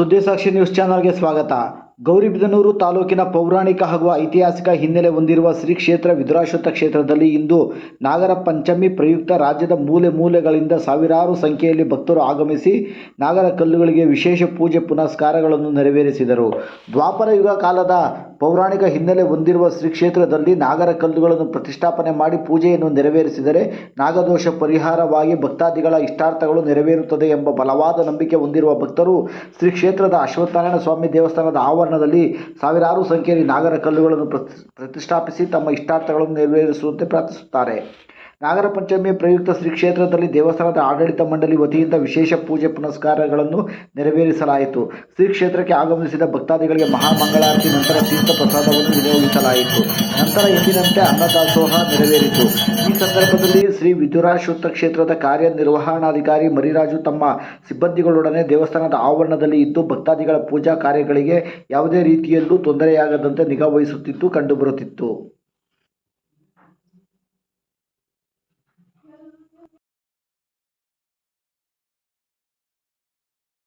ಸುದ್ದಿಸಾಕ್ಷಿ news ಚಾನಲ್ಗೆ ಸ್ವಾಗತ. ಗೌರಿಬಿದನೂರು ತಾಲೂಕಿನ ಪೌರಾಣಿಕ ಹಾಗೂ ಐತಿಹಾಸಿಕ ಹಿನ್ನೆಲೆ ಹೊಂದಿರುವ ಶ್ರೀ ಕ್ಷೇತ್ರ ವಿದುರಾಶ್ವತ್ಥ ಕ್ಷೇತ್ರದಲ್ಲಿ ಇಂದು ನಾಗರ ಪಂಚಮಿ ಪ್ರಯುಕ್ತ ರಾಜ್ಯದ ಮೂಲೆ ಮೂಲೆಗಳಿಂದ ಸಾವಿರಾರು ಸಂಖ್ಯೆಯಲ್ಲಿ ಭಕ್ತರು ಆಗಮಿಸಿ ನಾಗರ ಕಲ್ಲುಗಳಿಗೆ ವಿಶೇಷ ಪೂಜೆ ಪುನಸ್ಕಾರಗಳನ್ನು ನೆರವೇರಿಸಿದರು. ದ್ವಾಪರ ಯುಗ ಕಾಲದ ಪೌರಾಣಿಕ ಹಿನ್ನೆಲೆ ಹೊಂದಿರುವ ಶ್ರೀ ಕ್ಷೇತ್ರದಲ್ಲಿ ನಾಗರ ಕಲ್ಲುಗಳನ್ನು ಪ್ರತಿಷ್ಠಾಪನೆ ಮಾಡಿ ಪೂಜೆಯನ್ನು ನೆರವೇರಿಸಿದರೆ ನಾಗದೋಷ ಪರಿಹಾರವಾಗಿ ಭಕ್ತಾದಿಗಳ ಇಷ್ಟಾರ್ಥಗಳು ನೆರವೇರುತ್ತದೆ ಎಂಬ ಬಲವಾದ ನಂಬಿಕೆ ಹೊಂದಿರುವ ಭಕ್ತರು ಶ್ರೀ ಕ್ಷೇತ್ರದ ಅಶ್ವತ್ಥನಾರಾಯಣ ಸ್ವಾಮಿ ದೇವಸ್ಥಾನದ ಆವರಣದಲ್ಲಿ ಸಾವಿರಾರು ಸಂಖ್ಯೆಯಲ್ಲಿ ನಾಗರ ಕಲ್ಲುಗಳನ್ನು ಪ್ರತಿ- ಪ್ರತಿಷ್ಠಾಪಿಸಿ ತಮ್ಮ ಇಷ್ಟಾರ್ಥಗಳನ್ನು ನೆರವೇರಿಸುವಂತೆ ಪ್ರಾರ್ಥಿಸುತ್ತಾರೆ. ನಾಗರ ಪಂಚಮಿ ಪ್ರಯುಕ್ತ ಶ್ರೀ ಕ್ಷೇತ್ರದಲ್ಲಿ ದೇವಸ್ಥಾನದ ಆಡಳಿತ ಮಂಡಳಿ ವತಿಯಿಂದ ವಿಶೇಷ ಪೂಜೆ ಪುನಸ್ಕಾರಗಳನ್ನು ನೆರವೇರಿಸಲಾಯಿತು. ಶ್ರೀ ಕ್ಷೇತ್ರಕ್ಕೆ ಆಗಮಿಸಿದ ಭಕ್ತಾದಿಗಳಿಗೆ ಮಹಾಮಂಗಳಾರತಿ, ನಂತರ ತೀರ್ಥ ಪ್ರಸಾದವನ್ನು ವಿನಿಯೋಗಿಸಲಾಯಿತು. ನಂತರ ಎಂದಿನಂತೆ ಅನ್ನದಾಸೋಹ ನೆರವೇರಿತು. ಈ ಸಂದರ್ಭದಲ್ಲಿ ಶ್ರೀ ವಿದುರಾಶ್ವತ್ಥ ಕ್ಷೇತ್ರದ ಕಾರ್ಯನಿರ್ವಹಣಾಧಿಕಾರಿ ಮರಿರಾಜು ತಮ್ಮ ಸಿಬ್ಬಂದಿಗಳೊಡನೆ ದೇವಸ್ಥಾನದ ಆವರಣದಲ್ಲಿ ಇದ್ದು, ಭಕ್ತಾದಿಗಳ ಪೂಜಾ ಕಾರ್ಯಗಳಿಗೆ ಯಾವುದೇ ರೀತಿಯಲ್ಲೂ ತೊಂದರೆಯಾಗದಂತೆ ನಿಗಾ ವಹಿಸುತ್ತಿದ್ದು ಕಂಡುಬರುತ್ತಿತ್ತು.